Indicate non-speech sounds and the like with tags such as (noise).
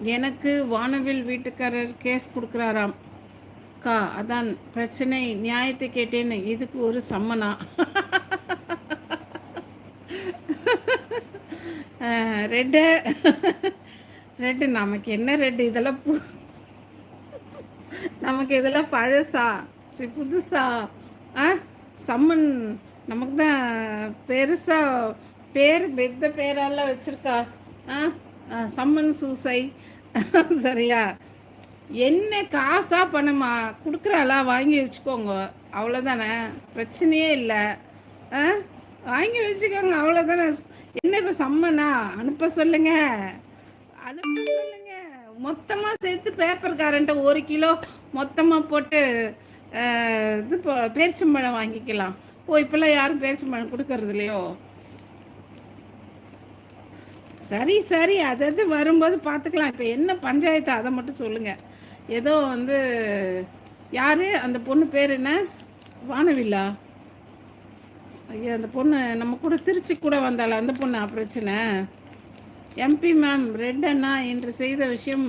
எனக்கு வானவில் வீட்டுக்காரர் கேஸ் கொடுக்குறாராம். கா அதான் பிரச்சனை நியாயத்தை கேட்டேன்னு இதுக்கு ஒரு சம்மனா? ரெட்டு. ரெட்டு நமக்கு என்ன ரெட்டு? இதெல்லாம் பு நமக்கு இதெல்லாம் பழசா? சரி புதுசா? ஆ சம்மன் நமக்கு தான் பெருசாக பேர் பெத்த பேரெல்லாம் வச்சுருக்கா. ஆ ஆ, சம்மன் சூசை. (laughs) சரியா? என்ன காசா பணமா? கொடுக்குறாளா? வாங்கி வச்சுக்கோங்க. அவ்வளோதானே பிரச்சனையே இல்லை. ஆ? வாங்கி வச்சுக்கோங்க. அவ்வளோதானே என்ன இப்போ சம்மனா? அனுப்ப சொல்லுங்க. அனுப்ப சொல்லுங்க. மொத்தமாக சேர்த்து பேப்பர்காரன்ட்ட ஒரு கிலோ மொத்தமாக போட்டு இது இப்போ பேரிச்சம்பழம் வாங்கிக்கலாம். ஓ இப்போல்லாம் யாரும் பேரிச்சம்பழம் கொடுக்கறது இல்லையோ? சரி சரி. அது அது வரும்போது பார்த்துக்கலாம் இப்போ என்ன பஞ்சாயத்து அதை மட்டும் சொல்லுங்கள் ஏதோ வந்து யார்? அந்த பொண்ணு பேர் என்ன? வானவில்லா. ஐயா அந்த பொண்ணு நம்ம கூட திருச்சி கூட வந்தால அந்த பொண்ணு? பிரச்சனை. எம்பி மேம் ரெட் அண்ணா என்று செய்த விஷயம்